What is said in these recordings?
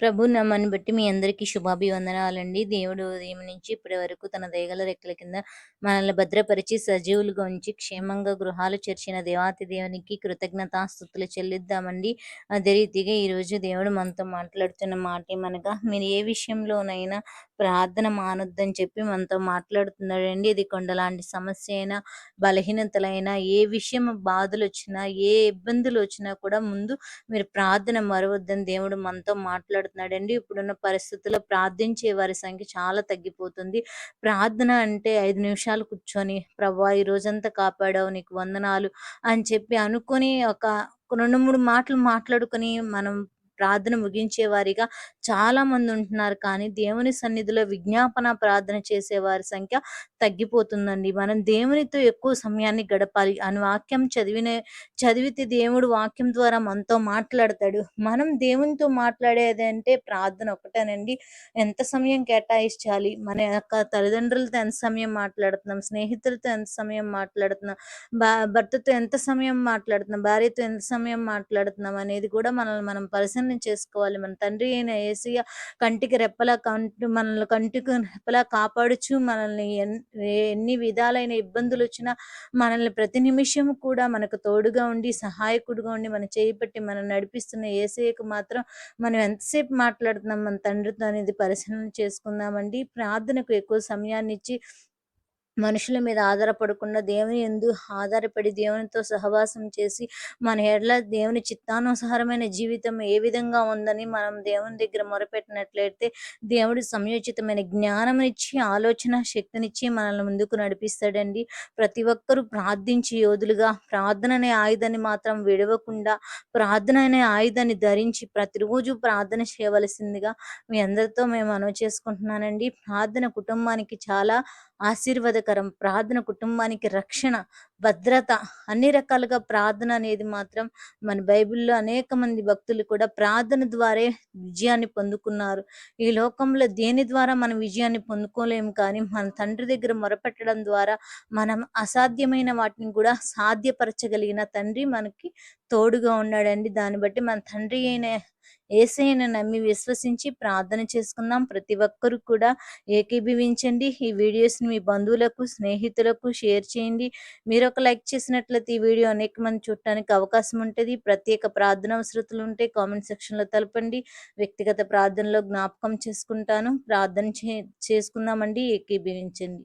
ప్రభు నమ్మని బట్టి మీ అందరికీ శుభాభివందనాలండి. దేవుడు ఉదయం నుంచి ఇప్పటి వరకు తన దయగల రెక్కల కింద మనల్ని భద్రపరిచి సజీవులుగా ఉంచి క్షేమంగా గృహాలు చేర్చిన దేవాతి దేవునికి కృతజ్ఞతాస్థుతులు చెల్లిద్దామండి. అదే రీతిగా ఈరోజు దేవుడు మనతో మాట్లాడుతున్న మాట ఏమనగా మీరు ఏ విషయంలోనైనా ప్రార్థన మానొద్దని చెప్పి మనతో మాట్లాడుతున్నాడండి. ఇది కొండలాంటి సమస్య అయినా బలహీనతలైనా ఏ విషయం బాధలు వచ్చినా ఏ ఇబ్బందులు వచ్చినా కూడా ముందు మీరు ప్రార్థన మరవద్దని దేవుడు మనతో మాట్లాడుతున్నాడండి. ఇప్పుడున్న పరిస్థితుల్లో ప్రార్థించే వారి సంఖ్య చాలా తగ్గిపోతుంది. ప్రార్థన అంటే ఐదు నిమిషాలు కూర్చొని ప్రభా ఈ రోజంతా కాపాడావు నీకు వందనాలు అని చెప్పి అనుకొని ఒక రెండు మూడు మాటలు మాట్లాడుకొని మనం ప్రార్థన ముగించే వారిగా చాలా మంది ఉంటున్నారు. కానీ దేవుని సన్నిధిలో విజ్ఞాపన ప్రార్థన చేసే వారి సంఖ్య తగ్గిపోతుందండి. మనం దేవునితో ఎక్కువ సమయాన్ని గడపాలి. అని వాక్యం చదివిన చదివితే దేవుడు వాక్యం ద్వారా మనతో మాట్లాడతాడు. మనం దేవునితో మాట్లాడేది అంటే ప్రార్థన ఒకటేనండి. ఎంత సమయం కేటాయించాలి? మన యొక్క తల్లిదండ్రులతో ఎంత సమయం మాట్లాడుతున్నాం? స్నేహితులతో ఎంత సమయం మాట్లాడుతున్నాం? భర్తతో ఎంత సమయం మాట్లాడుతున్నాం? భార్యతో ఎంత సమయం మాట్లాడుతున్నాం? అనేది కూడా మనల్ని మనం పరిశీలన చేసుకోవాలి. మన తండ్రి అయిన ఏసయ్య కంటికి రెప్పలా కంటి మనల్ని కంటికి రెప్పలా కాపాడుచు మనల్ని ఎన్ని విధాలైన ఇబ్బందులు వచ్చినా మనల్ని ప్రతి నిమిషం కూడా మనకు తోడుగా ఉండి సహాయకుడుగా ఉండి మన చేయి పెట్టి మనం నడిపిస్తున్న ఏసయ్యకు మాత్రం మనం ఎంతసేపు మాట్లాడుతున్నాం మన తండ్రితో అనేది పరిశీలన చేసుకుందామండి. ప్రార్థనకు ఎక్కువ సమయాన్ని ఇచ్చి మనుషుల మీద ఆధారపడకుండా దేవుని ఎందు ఆధారపడి దేవునితో సహవాసం చేసి మన ఎడ్ల దేవుని చిత్తానుసారమైన జీవితం ఏ విధంగా ఉందని మనం దేవుని దగ్గర మొరపెట్టినట్లయితే దేవుడి సమయోచితమైన జ్ఞానం ఇచ్చి ఆలోచన శక్తినిచ్చి మనల్ని ముందుకు నడిపిస్తాడండి. ప్రతి ఒక్కరూ ప్రార్థించి యోధులుగా ప్రార్థన అనే ఆయుధాన్ని మాత్రం విడవకుండా ప్రార్థన అనే ఆయుధాన్ని ధరించి ప్రతిరోజు ప్రార్థన చేయవలసిందిగా మీ అందరితో మేము అనువు చేసుకుంటున్నానండి. ప్రార్థన కుటుంబానికి చాలా ఆశీర్వాదకరం ప్రార్థన కుటుంబానికి రక్షణ భద్రత అన్ని రకాలుగా ప్రార్థన అనేది మాత్రం మన బైబిల్లో అనేక మంది భక్తులు కూడా ప్రార్థన ద్వారే విజయాన్ని పొందుకున్నారు. ఈ లోకంలో దేని ద్వారా మనం విజయాన్ని పొందుకోలేము కానీ మన తండ్రి దగ్గర మొరపెట్టడం ద్వారా మనం అసాధ్యమైన వాటిని కూడా సాధ్యపరచగలిగిన తండ్రి మనకి తోడుగా ఉన్నాడండి. దాన్ని బట్టి మన తండ్రి అయిన ఏసైన నమ్మి విశ్వసించి ప్రార్థన చేసుకుందాం. ప్రతి ఒక్కరు కూడా ఏకీభవించండి. ఈ వీడియోస్ని మీ బంధువులకు స్నేహితులకు షేర్ చేయండి. మీరు ఒక లైక్ చేసినట్లయితే ఈ వీడియో అనేక మంది చూడటానికి అవకాశం ఉంటుంది. ప్రత్యేక ప్రార్థన అవసరతలు ఉంటే కామెంట్ సెక్షన్లో తెలపండి. వ్యక్తిగత ప్రార్థనలో జ్ఞాపకం చేసుకుంటాను. ప్రార్థన చే చేసుకుందామండి. ఏకీభవించండి.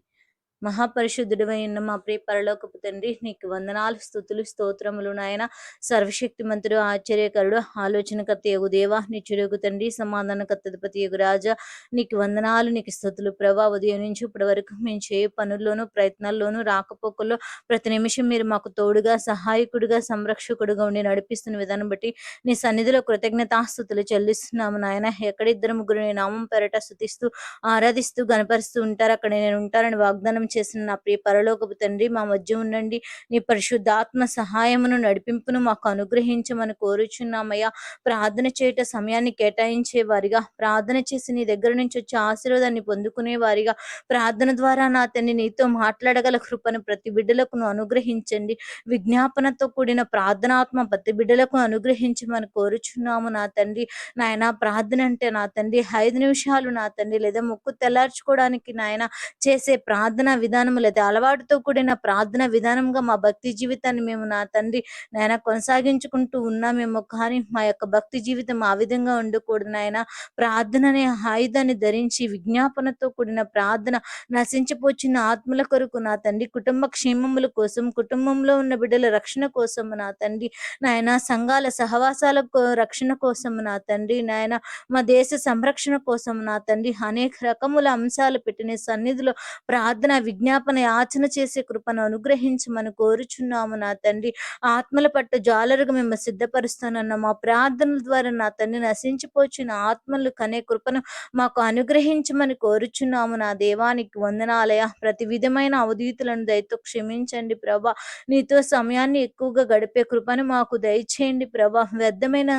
మహాపరిశుద్ధుడివై ఉన్న మా ప్రియ పరలోకపు తండ్రి నీకు వందనాలు స్థుతులు స్తోత్రములు నాయన. సర్వశక్తిమంతుడు ఆశ్చర్యకరుడు ఆలోచనకర్త యగు దేవా నిచ్చుడుగు తండ్రి సమాధానకర్తపతి యగు రాజా. నీకు వందనాలు నీకు స్థుతులు ప్రభా. ఉదయం నుంచి ఇప్పటి వరకు మేము చేయ పనుల్లోనూ ప్రయత్నాల్లోనూ రాకపోకల్లో ప్రతి నిమిషం మీరు మాకు తోడుగా సహాయకుడిగా సంరక్షకుడుగా ఉండి నడిపిస్తున్న విధానం బట్టి నీ సన్నిధిలో కృతజ్ఞతాస్థుతులు చెల్లిస్తున్నాము నాయన. ఎక్కడిద్దరు ముగ్గురు నీ నామం పెరట స్థుతిస్తూ ఆరాధిస్తూ గనపరుస్తూ ఉంటారు. అక్కడ నేను ఉంటారని వాగ్దానం చేసిన నా ప్రియ పరలోకపు తండ్రి మా మధ్య ఉండండి. నీ పరిశుద్ధాత్మ సహాయమును నడిపింపును మాకు అనుగ్రహించమని కోరుచున్నామయ్యా. ప్రార్థన చేయట సమయాన్ని కేటాయించే వారిగా ప్రార్థన చేసి నీ దగ్గర నుంచి వచ్చే ఆశీర్వాదాన్ని పొందుకునే వారిగా ప్రార్థన ద్వారా నా తండ్రి నీతో మాట్లాడగల కృపను ప్రతి బిడ్డలకు అనుగ్రహించండి. విజ్ఞాపనతో కూడిన ప్రార్థనాత్మ ప్రతి బిడ్డలకు అనుగ్రహించమని కోరుచున్నాము నా తండ్రి. నాయన ప్రార్థన అంటే నా తండ్రి ఐదు నిమిషాలు నా తండ్రి లేదా ముక్కు తెల్లార్చుకోవడానికి నాయన చేసే ప్రార్థన విధానం లేదా అలవాటుతో కూడిన ప్రార్థన విధానంగా మా భక్తి జీవితాన్ని మేము నా తండ్రి నాయన కొనసాగించుకుంటూ ఉన్నామేమో కానీ మా యొక్క భక్తి జీవితం ఆ విధంగా ఉండకూడదు నాయన. ప్రార్థన అనే ఆయుధాన్ని ధరించి విజ్ఞాపనతో కూడిన ప్రార్థన నశించిపోచిన ఆత్మల కొరకు నా తండ్రి కుటుంబ క్షేమముల కోసం కుటుంబంలో ఉన్న బిడ్డల రక్షణ కోసం నా తండ్రి నాయన సంఘాల సహవాసాల రక్షణ కోసం నా తండ్రి నాయన మా దేశ సంరక్షణ కోసం నా తండ్రి అనేక రకముల అంశాలు పెట్టిన సన్నిధిలో ప్రార్థన విజ్ఞాపన యాచన చేసే కృపను అనుగ్రహించమని కోరుచున్నాము నా తండ్రి. ఆత్మల పట్ల జాలరుగా మేము సిద్ధపరుస్తానన్న మా ప్రార్థనల ద్వారా నా తండ్రి నశించిపోచిన ఆత్మలు కనే కృపను మాకు అనుగ్రహించమని కోరుచున్నాము నా దేవానికి వందనాలయ. ప్రతి విధమైన అవధీతులను దయతో క్షమించండి ప్రభా. నీతో సమయాన్ని ఎక్కువగా గడిపే కృపను మాకు దయచేయండి ప్రభా. వ్యర్థమైన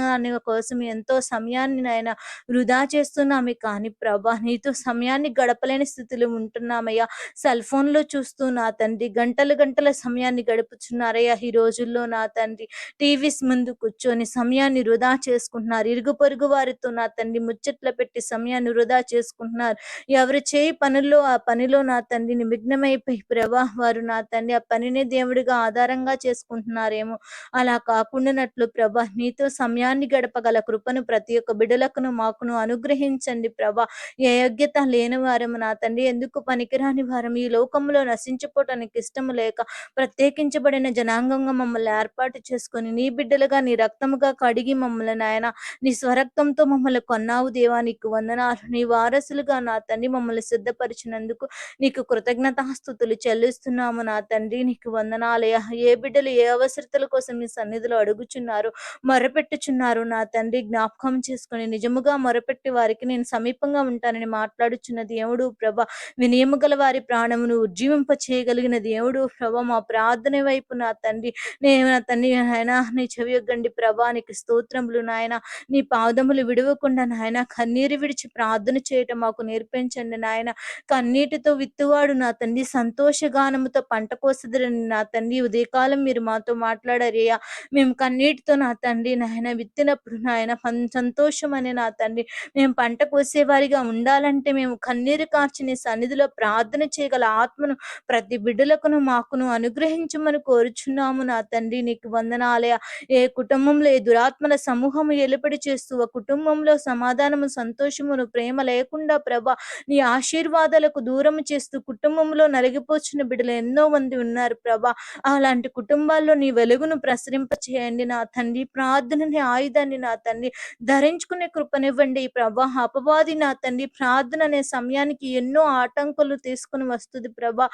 కోసం ఎంతో సమయాన్ని నాయన వృధా చేస్తున్నామే కానీ ప్రభా నీతో సమయాన్ని గడపలేని స్థితిలో ఉంటున్నామయ్యా. సెల్ ఫోన్‌లో చూస్తూ నా తండ్రి గంటలు గంటల సమయాన్ని గడుపుచున్నారయ్యా ఈ రోజుల్లో నా తండ్రి. టీవీస్ ముందు కూర్చొని సమయాన్ని వృధా చేసుకుంటున్నారు. ఇరుగు పొరుగు వారితో నా తండ్రి ముచ్చట్లు పెట్టి సమయాన్ని వృధా చేసుకుంటున్నారు. ఎవరు చేయి పనుల్లో ఆ పనిలో నా తండ్రి నిమగ్నమైపోయి ప్రభా వారు నా తండ్రి ఆ పనిని దేవుడిగా ఆధారంగా చేసుకుంటున్నారేమో అలా కాకుండానట్లు ప్రభా నీతో సమయాన్ని గడపగల కృపను ప్రతి ఒక్క బిడలకును మాకును అనుగ్రహించండి ప్రభా ఏ యోగ్యత లేని వారము నా తండ్రి ఎందుకు పనికిరాని వారం ఈ లోకంలో నశించిపోవటానికి ఇష్టము లేక ప్రత్యేకించబడిన జనాంగంగా మమ్మల్ని ఏర్పాటు చేసుకొని నీ బిడ్డలుగా నీ రక్తముగా కడిగి మమ్మల్ని నాయన నీ స్వరక్తంతో మమ్మల్ని కొన్నావు దేవా. నీకు వందనాలు. నీ వారసులుగా నా తండ్రి మమ్మల్ని సిద్ధపరిచినందుకు నీకు కృతజ్ఞతాస్థుతులు చెల్లిస్తున్నాము నా తండ్రి. నీకు వందనాలయ ఏ బిడ్డలు ఏ అవసరతల కోసం నీ సన్నిధిలో అడుగుచున్నారు మొరపెట్టుచున్నారు నా తండ్రి. జ్ఞాపకం చేసుకుని నిజముగా మొరపెట్టి వారికి నేను సమీపంగా ఉంటానని మాట్లాడుచున్న దేవుడు ప్రభ వినియము గల వారి ప్రాణమును ఉజ్జీవింప చేయగలిగిన దేవుడు ప్రభా మా ప్రార్థన వైపు నా తండ్రి నేను నా తండ్రి ఆయన నీ చెవియొగ్గండి ప్రభా నీకు స్తోత్రములు నాయన నీ పాదములు విడవకుండా నాయన కన్నీరు విడిచి ప్రార్థన చేయటం మాకు నేర్పించండి నాయన. కన్నీటితో విత్తువాడు నా తండ్రి సంతోషగానముతో పంట కోసదురని నా తండ్రి ఉదయకాలం మీరు మాతో మాట్లాడారయ్యా మేము కన్నీటితో నా తండ్రి నాయన విత్తినప్పుడు నాయన సంతోషం అనే నా తండ్రి. మేము పంట కోసేవారిగా ఉండాలంటే మేము కన్నీరు కార్చిన సన్నిధిలో ప్రార్థన చేయగల ఆత్మను ప్రతి బిడ్డలకును మాకును అనుగ్రహించమని కోరుచున్నాము నా తండ్రి. నీకు వందనాలయ ఏ కుటుంబంలో ఏ దురాత్మల సమూహము ఎలుపడి చేస్తూ ఆ కుటుంబంలో సమాధానము సంతోషమును ప్రేమ లేకుండా ప్రభ నీ ఆశీర్వాదాలకు దూరం చేస్తూ కుటుంబంలో నలిగిపోచిన బిడ్డలు ఎన్నో మంది ఉన్నారు ప్రభ. అలాంటి కుటుంబాల్లో నీ వెలుగును ప్రసరింప చేయండి నా తండ్రి. ప్రార్థనని ఆయుధాన్ని నా తండ్రి. ధరించుకునే కృపనివ్వండి ప్రభా. అపవాది నా తండ్రి ప్రార్థన అనే సమయానికి ఎన్నో ఆటంకులు తీసుకుని వస్తుంది ప్రభా.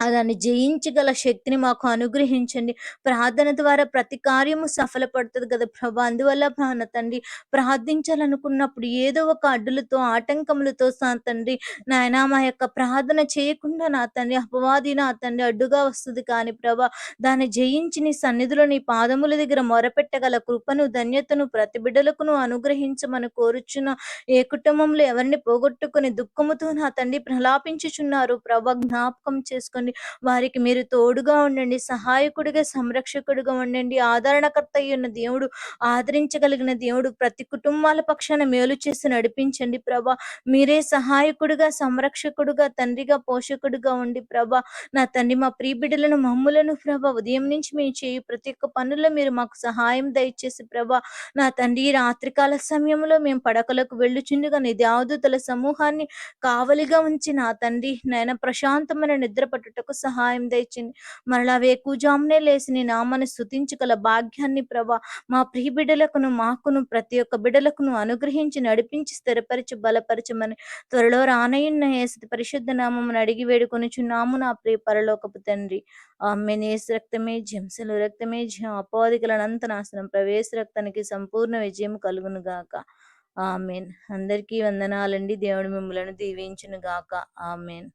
దాన్ని జయించగల శక్తిని మాకు అనుగ్రహించండి. ప్రార్థన ద్వారా ప్రతి కార్యము సఫలపడుతుంది కదా ప్రభా. అందువల్ల ప్రాణ తండ్రి ప్రార్థించాలనుకున్నప్పుడు ఏదో ఒక అడ్డులతో ఆటంకములతో తండ్రి నాయన మా యొక్క ప్రార్థన చేయకుండా నా తండ్రి అపవాది నా తండ్రి అడ్డుగా వస్తుంది కానీ ప్రభా దాన్ని జయించి నీ సన్నిధిలో నీ పాదముల దగ్గర మొరపెట్టగల కృపను ధన్యతను ప్రతి బిడ్డలకును అనుగ్రహించమని కోరుచున్న ఏ కుటుంబంలో ఎవరిని పోగొట్టుకుని దుఃఖముతో నా తండ్రి ప్రలాపించుచున్నారు ప్రభా జ్ఞాపకం చేసుకొని ఉండండి. వారికి మీరు తోడుగా ఉండండి. సహాయకుడిగా సంరక్షకుడిగా ఉండండి. ఆదరణకర్త ఉన్న దేవుడు ఆదరించగలిగిన దేవుడు ప్రతి కుటుంబాల పక్షాన మేలు చేసి నడిపించండి ప్రభా. మీరే సహాయకుడిగా సంరక్షకుడుగా తండ్రిగా పోషకుడిగా ఉండి ప్రభా. నా తండ్రి మా ప్రియ బిడ్డలను మమ్ములను ప్రభా ఉదయం నుంచి మేము చేయి ప్రతి ఒక్క పనుల్లో మీరు మాకు సహాయం దయచేసి ప్రభా. నా తండ్రి రాత్రికాల సమయంలో మేము పడకలకు వెళ్ళుచుండగా నీ దేవదూతల సమూహాన్ని కావలిగా ఉంచి నా తండ్రి నాయన ప్రశాంతమైన నిద్ర పట్టుట చేయుటకు సహాయం దయచింది మరలా వేకుజామునే లేచి నీ నామను స్థుతించగల భాగ్యాన్ని ప్రభా మా ప్రియ బిడ్డలకును మాకును ప్రతి ఒక్క బిడ్డలకును అనుగ్రహించి నడిపించి స్థిరపరిచి బలపరచమని త్వరలో రానయ్యున్న ఏసు పరిశుద్ధ నామమును అడిగి వేడుకొనిచున్నాము నా ప్రియ పరలోకపు తండ్రి. ఆమెనేస్ రక్తమే జంసలు రక్తమే జం అపవాదికలనంత నాశనం ప్రవేశ రక్తానికి సంపూర్ణ విజయం కలుగును గాక. ఆమెన్. అందరికీ వందనాలండి. దేవుడు మిమ్మలను దీవించును గాక. ఆమెన్.